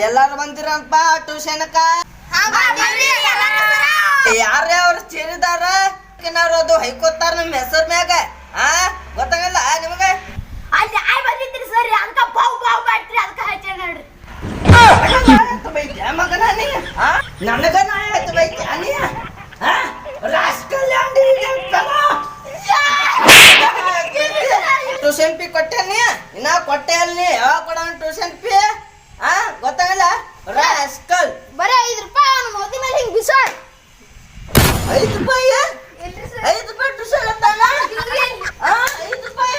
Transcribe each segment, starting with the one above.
ಎಲ್ಲಾರು ಬಂದಿರಪ್ಪ ಟ್ಯೂಷನ್ಕ ಯಾರ ಅವ್ರು ಚೀರಿದಾರ ಅದು ಹೈಕೋತಾರ ನಮ್ಮ ಹೆಸರ್ ಮ್ಯಾಗ ಆ ಗೊತ್ತಾಗಲ್ಲ ನಿಮಗೆ? ಮಗನ ನೀ ನನಗ ಆಯ್ತು ಬೈತ್ಯಾ ನೀ? ಆ? ಟ್ಯೂಷನ್ ಫೀ ಕೊಟ್ಟೆ ನೀ? ಇನ್ನ ಕೊಟ್ಟೆ ಅಲ್ಲಿ ಯಾವಾಗ ಕೊಡೋಣ ಟ್ಯೂಷನ್ ಫೀ ಆ ಗೊತ್ತಾಗಲ್ಲ ರಾಸ್ಕಲ್ ಬರೇ ಐದು ರೂಪಾಯಿ ಅವನ ಮೋದಿ ಮೇಲೆ ಹಿಂಗೆ ಬಿಸಾಡ್ ಐದು ರೂಪಾಯಿ ಐದು ರೂಪಾಯಿ ಬಿಸಾಡ್ ಅಂತಲ್ಲ ಐದು ರೂಪಾಯಿ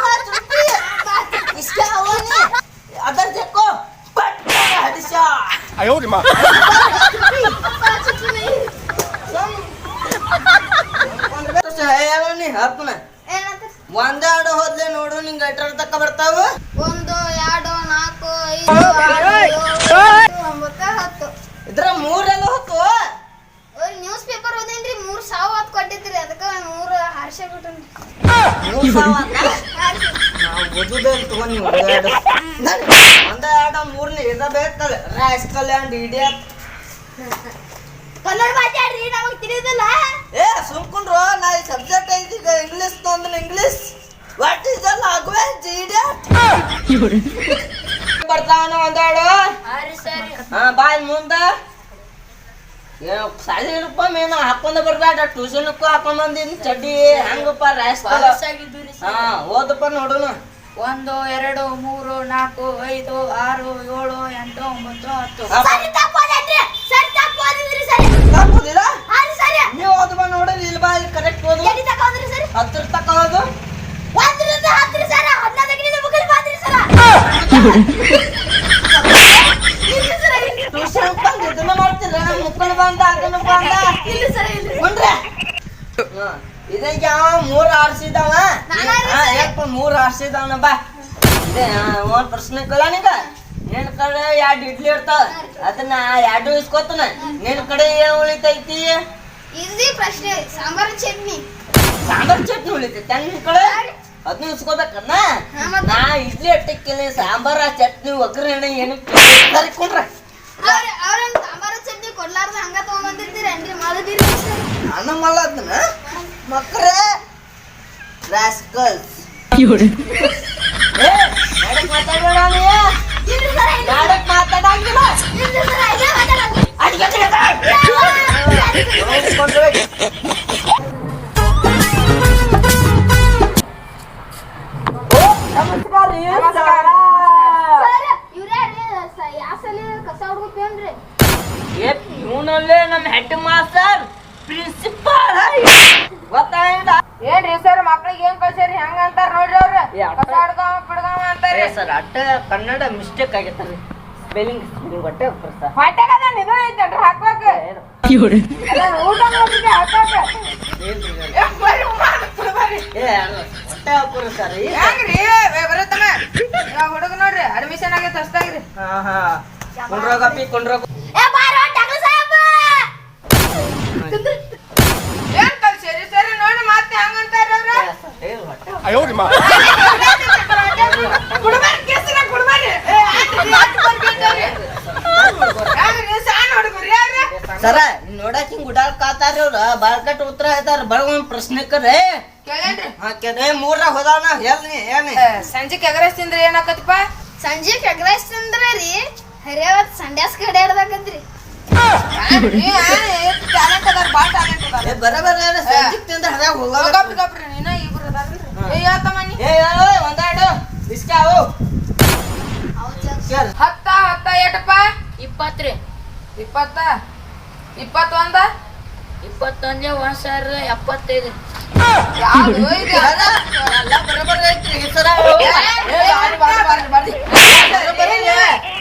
ಪಾಂಚ್ ರೂಪಾಯಿ ಇಷ್ಟ ಅವನಿ ಅದರ ಜಕ್ಕೋ ಪಟ್ಟ ಹಡಿಸ ಅಯ್ಯೋ ನಿಮ್ಮ ಒಂದಾಡು ಹೋದ್ಲೆ ನೋಡು ನಿಂಗೆ ಎಟ್ರ ತಕ್ಕ ಬರ್ತಾವ ಒಂದು ಬೇಕಲ್ಲ ರಾಸ್ಕಲ್ ಅಂಡ್ ಇಡಿಯಟ್ ಕನ್ನಡ ಮಾತಾಡ್ರಿ ನಮಗ್ ತಿಳಿದಿಲ್ಲ. ಏ ಸುಮ್ಕೊಂಡ್ರು ನಾ ಈ ಸಬ್ಜೆಕ್ಟ್ ಐತಿ ಈಗ ಇಂಗ್ಲಿಷ್ ತಂದ್ರೆ English what is the language idiot ಬರ್ತಾವನ ಒಂದಾಳು. ಹಾ ಬಾಯ್ ಮುಂದ. ಏನು ಸಾಲಿ ರೂಪ ಮೇನ ಹಾಕೊಂಡ ಬರ್ಬೇಡ ಟ್ಯೂಷನ್ಕ್ಕೂ ಹಾಕೊಂಡ್ ಬಂದಿನಿ ಚಡ್ಡಿ ಹೆಂಗಪ್ಪ ರಾಸ್ಕಲ್ ಹಾ ಓದಪ್ಪ ನೋಡೋಣ ಒಂದು ಎರಡು ಮೂರು ನಾಲ್ಕು ಐದು ಆರು ಏಳು ಎಂಟು ಒಂಬತ್ತು ಹತ್ತು ಸರಿ ತಪ್ಪು ಓದೈತ್ರಿ ಸರಿ ತಪ್ಪು ಓದಿದ್ರಿ ಸರಿ. ತಪ್ಪುದಿಲ್ಲ? ಹಾರಿ ಸರಿ. ನೀವು ಓದಪ್ಪ ನೋಡ್ರಿ ಇಲ್ಲಿ ಬಾ ಇಲ್ಲಿ ಕರೆಕ್ಟ್ ಓದು. ಎಲ್ಲಿ ಸರಿ? ತಕ ಓದು. ಒಂದ್ರಿಂದ ಹತ್ತ್ರಿ ಸರ ಹದಿನೈದಕ್ಕೆ ಮುಗಿಲ್ ಬಂದ್ರಿ ಸರ. ಇಲ್ಲಿ ಸರ ಇಲ್ಲಿ ಟ್ಯೂಷನ್ ಬಂದು ಇದನ್ನ ಮಾಡ್ತಿದ್ರ ಮುಕ್ಕಳು ಬಂದ ಅದನ್ನ ಬಂದ. ಇಲ್ಲಿ ಸರ ಇಲ್ಲಿ ಮುಂಡ್ರೆ ಇದಕ್ಕೆ ಯಾವ ಮೂರ್ ಆರ್ಸಿದವ? ಮೂರ್ ಆರ್ಸಿದವನ ಬಾ. ಒಂದ್ ಪ್ರಶ್ನೆ ಕೇಳ ನಿಂಗ? ನಿನ್ ಕಡೆ ಎರಡು ಇಡ್ಲಿ ಇರ್ತಾವ. ಅದನ್ನ ಎರಡು ಇಸ್ಕೊತನ. ನಿನ್ ಕಡೆ ಏನ್ ಉಳಿತೈತಿ? ಈಸಿ ಪ್ರಶ್ನೆ ಸಾಂಬಾರ್ ಚಟ್ನಿ. ಸಾಂಬಾರ್ ಚಟ್ನಿ ಉಳಿತೈತಿ ನಿನ್ ಕಡೆ? ಅದನ್ನ ಇಸ್ಕೋಬೇಕನ್ನ? ನಾ ಇಡ್ಲಿ ಅಟ್ಟಕ್ಕಿಲ್ಲ ಸಾಂಬಾರ ಚಟ್ನಿ ಒಗ್ಗರಣೆ ಏನು ಕರಿಕೊಂಡ್ರ. ಅವ್ರ ಅವ್ರನ್ ಸಾಂಬಾರ್ ಚಟ್ನಿ ಕೊಡ್ಲಾರ್ದ ಹಂಗ ತಗೊಂಬಂದಿರ್ತೀರೇನ್ರಿ ಮಾಡದಿರಿ ಸರ್ ಅನ್ನ ಮಲ್ಲದನ್ನ ಮಕ್ಕಳೇ ರಾಸ್ಕಲ್ಸ್ ಏ ಮಾತಾಡೋಣ ಇವನಲ್ಲೇ ನಮ್ಮ ಹೆಡ್ ಮಾಸ್ಟರ್ ಪ್ರಿನ್ಸಿಪಾಲ್ ಗೊತ್ತಾಗಿಲ್ಲ ಏನ್ರಿ ಸರ್ ಮಕ್ಳಿಗೆ ಏನ್ ಕಳ್ಸಿರಿ ಹೆಂಗ ಅಂತಾರ ನೋಡ್ರಿ ಅವ್ರ? ಏ, ಅಟ್ಟ- ಕಸ ಅಂತಾರಿ. ಸರ್ ಅಟ್ಟ ಕನ್ನಡ ಮಿಸ್ಟೇಕ್ ಆಗೈತಲ್ರಿ ಸ್ಪೆಲ್ಲಿಂಗ್ ಸ್ಪೆಲ್ಲಿಂಗ್ ಹೊಟ್ಟೆ ಹೋಗ್ತಾರೆ ಸರ್. ಹೊಟ್ಟೆಗ ಅದ ಇದು ಐತಲ್ರಿ ಹಾಕ್ಬೇಕ. ಏನು? ಅದನ್ನ ಊಟ ಮಾಡ್ತಿದ್ದೆ ಹಾಕಾಕ ಏನ್ರಿ ಇದು? ಏ, ಬರ್ರಿ ಮಾಡ್ಬಿಡು ಬರ್ರಿ ಏ ಅಲ್ಲ, ಹೊಟ್ಟೆ ಹಾಕೋರು ಸರ್ ಈಗ ಹೆಂಗ್ರಿ? ಬರುತ್ತಮ್ಮ ಇವಾಗ ಹುಡುಗ ನೋಡ್ರಿ ಅಡ್ಮಿಷನ್ ಆಗೈತೆ ಹೊಸ್ದಾಗ್ರಿ. ಹಾ ಹಾ. ಕೊಂಡ್ರೋಗಪ್ಪಿ ಕೊಂಡ್ರೋಗ ಏ ಬಾರೋ ಡಾಕ್ಟರ್ ಸಾಹೇಬ. ಯಾರು ಸರ ನೋಡಕ್ ಹಿಂಗ್ ಗುಡಾಲ್ ಕಾತಾರಿ ಅವ್ರ. ಬಾಳ್ಕಟ್ ಉತ್ತರ ಹೇಳ್ತಾರ. ಬರಗೊಂದ್ ಪ್ರಶ್ನೆ ಕರೆ ಕೇಳೇನ್ರಿ? ಹಾಕ್ಯದೆ ಮೂರ ಹೋದಾನ ಹೇಳ್ನಿ ಏನಿ ಸಂಜೆ ಎಗರಸ್ ತಿಂದ್ರೆ ಏನಾಕತ್ತಪ್ಪ ಸಂಜೆ ಫೆಗ್ರೈಸ್ ತಿಂದ್ರ ರೀ ಹರಿಯವತ್ ಸಂಡ್ಯಾಸ್ ಕಡೆ ಹಿಡ್ದಾಕತ್ರಿ ಬರ ಬರ ಸಂಜಿಕ್ ತಿಂದ್ರೆ ಹರ್ಯಾಗ ಹೋಗ ಗಪ್ರಿ ಗಪ್ರಿ ನೀನ. ಹತ್ತ ಹತ್ತ ಎಟಪ್ಪ ಇಪ್ಪತ್ತ್ರಿ. ಇಪ್ಪತ್ತ? ಇಪ್ಪತ್ತೊಂದ? ಇಪ್ಪತ್ತೊಂದೇ ಒಂದ್ ಸಾವಿರದ ಎಪ್ಪತ್ತೈದು.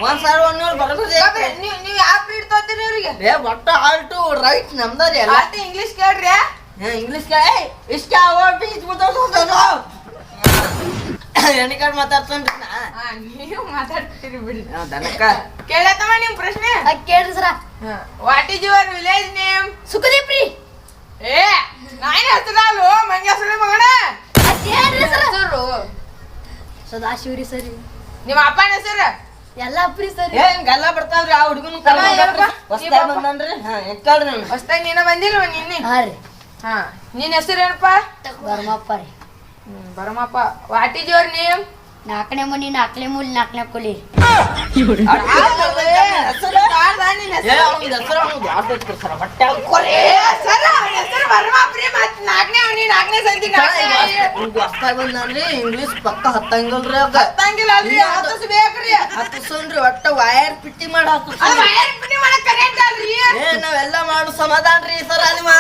ಒಂದ್ ಸಾವಿರ ಒಂದೂರು ಐತ್ರಿ. ನೀವ್ ಯಾವ ಪೀಡ್ ತೋತೀರಿ ಅವ್ರಿಗೆ? ಏ ಒಟ್ಟ ಆಲ್ಟು ರೈಟ್ ನಮ್ದರಿ ಅಲ್ಲ ಇಂಗ್ಲಿಷ್ ಕೇಳ್ರಿ. ಇಂಗ್ಲಿಷ್ ಕೆ ಇಷ್ಟ ಬೀಚ್ ಎಣಿಕಾಡ್ ಮಾತಾಡ್ತೇನ್ರಿ ನಾ ನೀವು ಮಾತಾಡ್ತೀರಿ ಬಿಡಿ. ದನಕ್ಕ. ಕೇಳತ್ತಮ್ಮ ನಿಮ್ ಪ್ರಶ್ನೆ? ಕೇಳ್ರಿ sir. What is your village name Sukhdeep ರೀ ಏ ನಾಯಿ ಹೆಸರಲ್ವ ಮಂಗ್ಯ ಹೆಸರು ಮಗಣ ಹೆಸರು? ಸದಾಶಿವ್ರಿ ಸರಿ ನಿಮ್ಮ ಅಪ್ಪನ ಹೆಸರು? ಎಲ್ಲ ಫ್ರೀ ಸರ್ ಏನ್ ಗಲ್ಲ ಬರ್ತಾವ್ರಿ ಆ ಹುಡುಗನ ಏನಪ್ಪ? ಹೊಸ್ತಾಗ ಬಂದನ್ರಿ ಹಾ ಎಕ್ಕಾಳ್ರಿ ನೀವು ಹೊಸ್ತಾಗಿ ನೀನ ಬಂದಿಲ್ವ ನಿನ್ನೆ? ಹಾ ರೀ. ಹಾ ನಿನ್ ಹೆಸರೇನಪ್ಪ? ಬರ್ಮಪ್ಪ ರೀ. ಹ್ಮ್ Baramappa what is your name ನಾಲ್ಕನೇ ಮನಿ ನಾಲ್ಕನೇ ಮೂಲಿ ನಾಲ್ಕನೇ ಕುಲಿ. ಇಂಗ್ಲಿಷ್ ಪಕ್ಕ ಹತ್ತಂಗಿಲ್ರಿ ಹತ್ತಂಗಿಲ್ಲ ಹತ್ತಿಸೋನ್ರಿ ಒಟ್ಟ ವಯರ್ ಪಿಟ್ಟಿ ಮಾಡಿ ನಾವೆಲ್ಲ ಮಾಡು ಸಮಾಧಾನ ರೀ ಸರ ನಿಮ್ಮ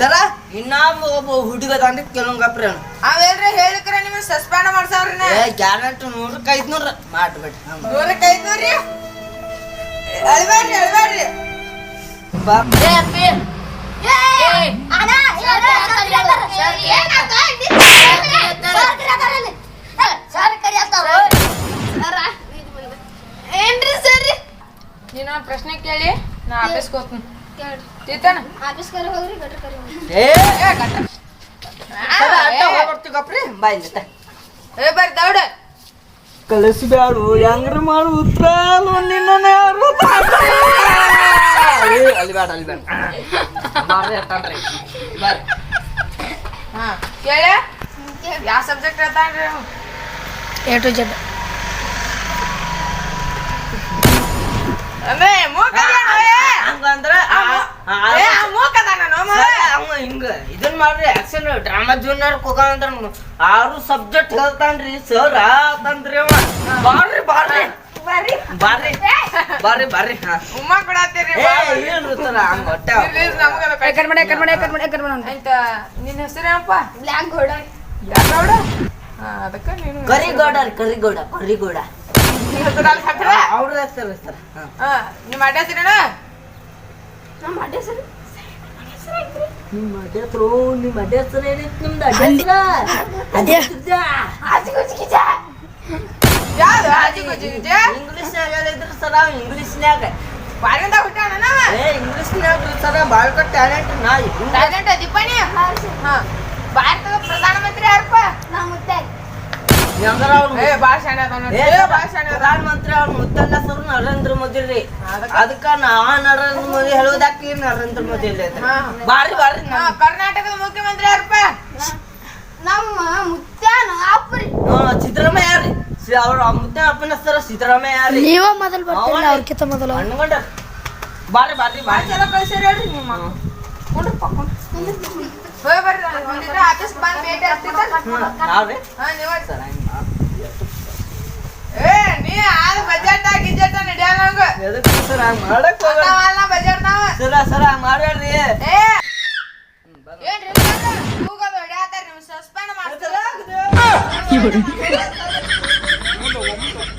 ಸರ? ಇನ್ನ ಒಬ್ಬ ಹುಡುಗ ಅಂದ್ರೆ ಕೆಲವೊಂದು ಅಪ್ರ ಅವೇಲ್ರಿ ಹೇಳಿಕ್ರೆ ನಿಮ್ಗೆ ಸಸ್ಪೆಂಡ್ ಮಾಡ್ಸಾವ್ರಿ ಏ ಗ್ಯಾರಂಟಿ ನೂರಕ್ಕೆ ಐದ್ನೂರ. ಮಾಡ್ಬೇಡಿ ಹಂಗ ನೂರಕ್ಕೆ ಐದ್ನೂರಿ ಅಳ್ಬೇಡ್ರಿ ಅಳ್ಬೇಡ್ರಿ. ಬಾ ಏ ಅಪ್ಪಿ. ಏನ್ರಿ ಸರ್? ನೀನು ಪ್ರಶ್ನೆ ಕೇಳಿ ನಾ ಆಫೀಸ್ಗೆ ಹೋಗ್ತೀನಿ. ತೀತನ ಆಫೀಸ್ಗಾರ ಹೋಗ್ರಿ ಗಟ್ರ ಕರಿ ಏ ಅಟ್ಟ ಗಪ್ರಿ ಬಾ ಇಲ್ಲಿ ತ. ಏ ಬರ್ರಿ ದೌಡ. ಕಲಿಸ್ಬ್ಯಾಡು ಹೆಂಗ್ರ ಮಾಡು ಉತ್ತರ ನಿನ್ನ ಯಾರು ಅಲ್ಲಿ ಬೇಡ ಅಲ್ಲಿ ಬೇಡ ಬರ್ರಿ ಅತ್ತನ್ರಿ ಬರ್ರಿ. ಹಾ ಕೇಳ. ಯಾವ ಸಬ್ಜೆಕ್ಟ್ ಹೇಳ್ತಾನ್ರಿ? A to Z. ಅಮ್ಮೆ ಮೂಕ ಹಿಂಗ ಇದನ್ ಮಾಡ್ರಿ ಆಕ್ಷನ್ ಡ್ರಾಮಾ ಜೂನಿಯರ್ ಹೋಗಂದ್ರ ಆರು ಸಬ್ಜೆಕ್ಟ್ ಹೇಳ್ತಾನ್ರಿ ಸರ್ ಅಂತಂದ್ರಿ ಅವ. ಬಾರ್ರಿ ಬಾರ್ರಿ. ಬರ್ರಿ. ಬಾರ್ರಿ. ಬಾರ್ರಿ ಬಾರ್ರಿ ಹಾ. ಉಮ್ಮ ಕೊಡತ್ತೀರಿ ಏ ಏನ್ರಿ ಸರ ಹಂಗ ಹೊಟ್ಟೆ ಆಯ್ತ ನಿನ್ನ ಹೆಸರೇನಪ್ಪ? ಬ್ಲ್ಯಾಕ್ ಗೋಡ. ಯಾಕವ್ಡ ಹಾ ಅದಕ್ಕ ನೀನು ಕರಿಗೌಡ ರೀ ಕರಿಗೋಡ ಕರಿಗೌಡ? ಅವ್ರ ಹೆಸರು ಸರ್ ಹಾ. ಹಾ ನಿಮ್ಮ ಅಡ್ಡ ಹೆಸರೇನ ನಮ್ಮ ಅಡ್ಡ ಸರ್ ನಿಮ್ಮ ಅಡ್ಡ ಹೆಸರು ನಿಮ್ಮ ಅಡ್ಡ ಹೆಸರು ಏನೈತಿ ನಿಮ್ದು ಅಡ್ಡ ಹೆಸರು ಯಾವ್ದು ಆಜಿ ಗುಜಿ ಗುಜಿ? ಇಂಗ್ಲಿಷ್ನ್ಯಾಗ ಹೇಳಿದ್ರಿ ಸರ ಇಂಗ್ಲಿಷ್ನ್ಯಾಗ ಬಾರಿಂದ ಹುಟ್ಟಾನ ನಾವ? ಏ ಇಂಗ್ಲಿಷ್ನ್ಯಾಗ ರೀ ಸರ ಭಾಳ ಟ್ಯಾಲೆಂಟ್ ನಾ Talent ದೀಪಾನಿ ಹಾ. ಭಾರತದ ಪ್ರಧಾನ ಮಂತ್ರಿ ಯಾರಪ್ಪ? ನಮ್ಮ ಮುತ್ತೆ ಪ್ರಧಾನ ಮಂತ್ರಿ ಅವ್ರ ಮುದ್ದಲ್ಲ ಹೆಸರು ನರೇಂದ್ರ ಮೋದಿ ರೀ. ಅದಕ್ಕ? ಅದಕ್ಕ ನಾ ನರೇಂದ್ರ ಮೋದಿ ಹೇಳೋದಾಕಿ ನರೇಂದ್ರ ಮೋದಿ ಇಲ್ಲ. ಬಾರಿ ಬಾರಿ ಕರ್ನಾಟಕದ ಮುಖ್ಯಮಂತ್ರಿ ಯಾರಪ್ಪ? ನಮ್ಮ ಮುತ್ಯಾನ ಅಪ್ಪರಿ ಸಿದ್ದರಾಮಯ್ಯ ರೀ ಸಿ- ಅವ್ರ ಮುದ್ದೆ ಅಪ್ಪನ ಹೆಸರು ಸಿದ್ದರಾಮಯ್ಯ ರೀ ನೀವ ಮೊದಲು ಬರ್ತಿಲ್ಲ, ಅವ್ರಕ್ಕಿಂತ ಮೊದಲು. ಅನ್ಕೊಂಡ ಬಾರಿ ಬಾರಿ ಬಾರಿ. ಚಲೋ ಕಳ್ಸ್ಯಾರ ಹೇಳ್ರಿ ನಿಮ್ಮ. ಕುಂಡ್ರಪ್ಪ ಆಫೀಸ್ ಬಂದ್ ಭೇಟಿ ಏ ನೀ ಆದ ಬಜೆಟ್ ಗಿಜೆಟ್ ನಡೆಯಲ್ಲ ಸರ್ ಹಂಗ್ ಮಾಡಕ್. ನಾವಲ್ಲ ಬಜೆಟ್ ನಾವ. ಸರ ಸರ ಹಂಗ್ ಮಾಡ್ಬೇಡ್ರಿ. ಏ ಏನ್ರಿ ಕೂಗೋದು ಹೊಡ್ಯಾತಾರ ನಿಮ್ ಸಸ್ಪೆಂಡ್ ಮಾಡ್ತಾರ?